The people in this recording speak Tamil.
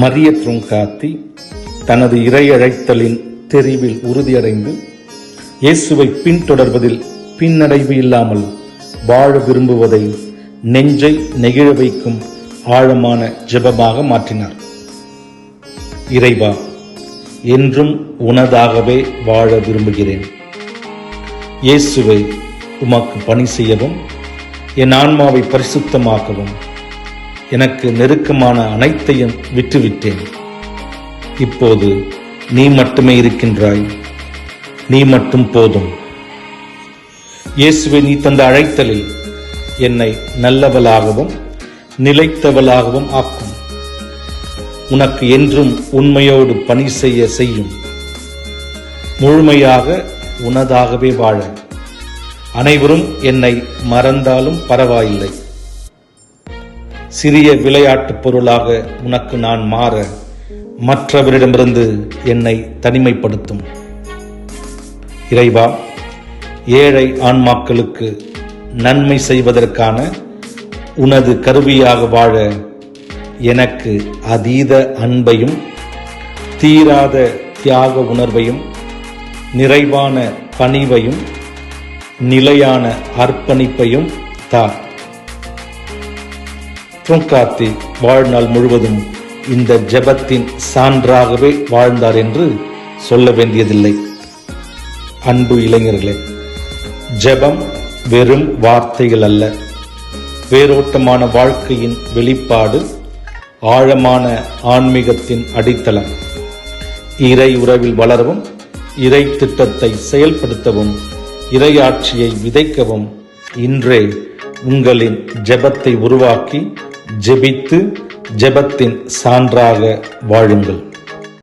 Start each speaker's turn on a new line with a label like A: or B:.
A: மரிய காத்தி தனது இறையழைத்தலின் தெரிவில் உறுதியடைந்து இயேசுவை பின்தொடர்வதில் பின்னடைவு இல்லாமல் வாழ விரும்புவதை நெஞ்சை நெகிழ வைக்கும் ஆழமான ஜெபமாக மாற்றினார். இறைவா என்றும் உனதாகவே வாழ விரும்புகிறேன். இயேசுவை உமக்கு பணி செய்யவும் என் ஆன்மாவை பரிசுத்தமாக்கவும் எனக்கு நெருக்கமான அனைத்தையும் விட்டுவிட்டேன் இப்போது நீ மட்டுமே இருக்கின்றாய். நீ மட்டும் போதும். இயேசுவை நீ தந்த அழைத்தலில் என்னை நல்லவளாகவும் நிலைத்தவளாகவும் ஆக்கும். உனக்கு என்றும் உண்மையோடு பணி செய்ய செய்யும். முழுமையாக உனதாகவே வாழ. அனைவரும் என்னை மறந்தாலும் பரவாயில்லை. சிறிய விளையாட்டுப் பொருளாக உனக்கு நான் மாற மற்றவரிடமிருந்து என்னை தனிமைப்படுத்தும். இறைவா ஏழை ஆன்மாக்களுக்கு நன்மை செய்வதற்கான உனது கருவியாக வாழ எனக்கு அதீத அன்பையும் தீராத தியாக உணர்வையும் நிறைவான பணிவையும் நிலையான அர்ப்பணிப்பையும் தா. ட்ருங்காத்தி வாழ்நாள் முழுவதும் இந்த ஜெபத்தின் சான்றாகவே வாழ்ந்தார் என்று சொல்ல வேண்டியதில்லை. அன்பு இளைஞர்களே ஜெபம் வெறும் வார்த்தைகள் அல்ல. வேரோட்டமான வாழ்க்கையின் வெளிப்பாடு ஆழமான ஆன்மீகத்தின் அடித்தளம். இறை உறவில் வளரவும் இறை திட்டத்தை செயல்படுத்தவும் இறையாட்சியை விதைக்கவும் இன்றே உங்களின் ஜெபத்தை உருவாக்கி ஜெபித்து ஜெபத்தின் சான்றாக வாழுங்கள்.